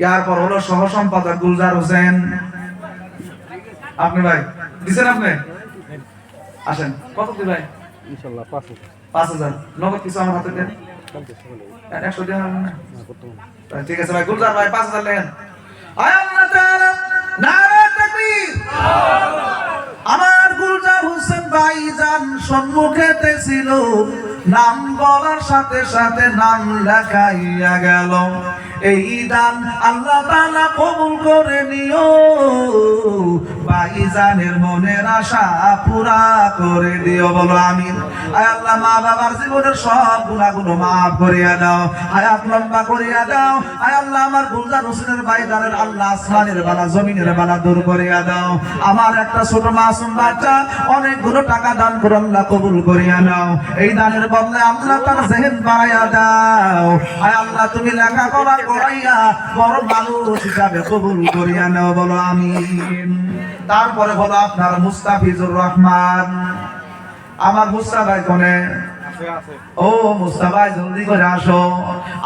ইয়ারপর হলো সহ সম্পাদক গুলজার হোসেন। আপনি ভাই দিছেন আপনি? আসেন। কত দি ভাই? ইনশাল্লাহ পাঁচ হাজার। পাঁচ হাজার। নগদ কিছু আমার হাতে দেন? একশো দেন ঠিক আছে ভাই গুলজার ভাই পাঁচ হাজার লেন আয় আল্লাহ তাআলা নারে তাকবীর। আমার গুলজার হোসেন ভাইজান সম্মুখেতে ছিল। নাম বলার সাথে সাথে নাম লেখাইয়া গেল। এই দান আল্লাহ তাআলা কবুল করে নিও। ভাইজানের মনের আশা পুরা করে দিও, বলো আমিন। আয় আল্লাহ, মা বাবার জীবনের সব গুণাগুলো মাফ করিয়া দাও। হায়াত লম্বা করিয়া দাও। আয় আল্লাহ, আমার গুলজার হোসেনের ভাইজানের আল্লাহ আসমানের বালা, জমিনের বালা দূর করিয়া দাও। আমার একটা ছোট মাসুম বাচ্চা, অনেকগুলো টাকা দান করে আল্লাহ কবুল করিয়া নাও। এই দানের বদলে আল্লাহ তার জেহেন বাড়াইয়া দাও। আয় আল্লাহ, তুমি লেখাপড়া করাইয়া বড় মানুষ হিসাবে কবুল করিয়া নাও বলো আমিন। তারপরে বলো আপনার মুস্তাফিজুর রহমান। আমার মুস্তাফাই কোনে? ও মুস্তাফাই জলদি করে আসো।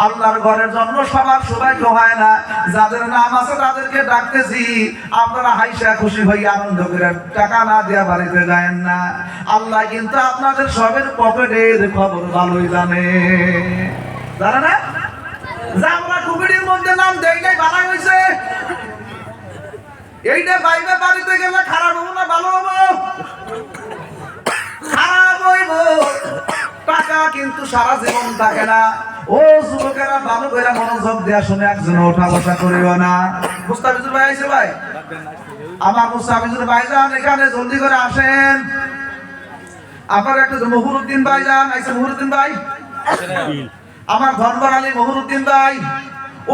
আল্লাহর ঘরের জন্য সবার সবাইকে হয় না। যাদের নাম আছে তাদেরকে ডাকতেছি। আপনারা হাইসা খুশি হই আনন্দ করে টাকা না দেওয়া বাড়িতে যায় না। আল্লাহ কিন্তু আপনাদের সবের পকেটের খবর ভালোই জানে। জানে না? মধ্যে নাম দেই নাই ভালো হয়েছে এইটা বাইবে বাড়িতে গেলে খারাপ হব না ভালো হব? খারাপ হইব। টাকা কিন্তু সারা জীবন থাকে না। ও যুবকেরা ভালো করে মনোযোগ দেয়া শুনে একজন ওঠা বসা করিও না। মুস্তাফিজুর ভাই আইছে ভাই? আমার মুস্তাফিজুর ভাই যান এখানে জলদি করে আসেন। আপনার একটা যে মহুরুদ্দিন ভাই যান মহুরুদ্দিন ভাই। আমার ধনবর আলী মহুরুদ্দিন ভাই।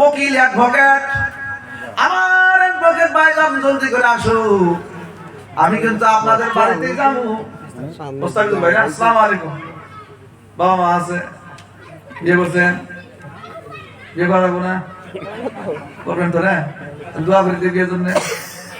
উকিল অ্যাডভোকেট আমার অ্যাডভোকেট যান জলদি করে আসো। আমি কিন্তু আপনাদের বাড়িতে যাব। মোস্তাফিজুর ভাই, আসসালামু আলাইকুম। বাবা মা আছে। বিয়ে করছেন? বিয়ে করাবো না? করবেন তো না? দোয়া করে দিয়ে জন্য।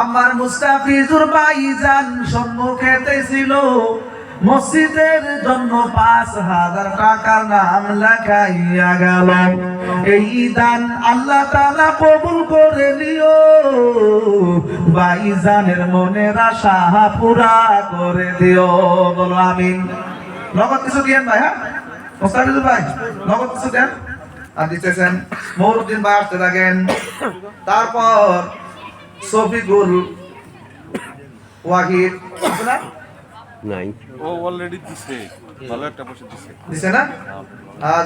আমার মুস্তাফিজুর ভাইজান সম্মুখেতে ছিল। মসজিদের জন্য পাঁচ হাজার টাকার নাম লেখাইয়া গেল। এই দান আল্লাহ তাআলা কবুল করে নিও। ভাইজানের মনের আশা পুরা করে দিও। বলো আমিন। নগদ কিছু দিয়েন ভাই হ্যাঁ? মুস্তাফিজুর ভাই, নগদ কিছু দেন? আর দিতেছেন মহরুদ্দিন ভাই আসতে থাকেন। তারপর শফিকুল ওয়াহিদ? নাই। ও অলরেডি দিছে। ভালো একটা পয়সা দিছে। দিছে না?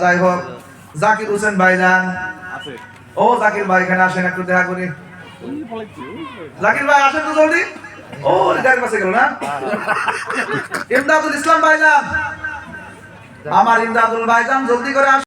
যাই হোক। জাকির হোসেন ভাইজান। আছে। ও জাকির ভাই এখানে আসেন একটু দেখা করি। জাকির ভাই আসেন তো জলদি। ও রিটায়ার পাশে গেল না? ইমদাদুল ইসলাম ভাইজান। আমার ইমদাদুল ভাইজান জলদি করে আসেন।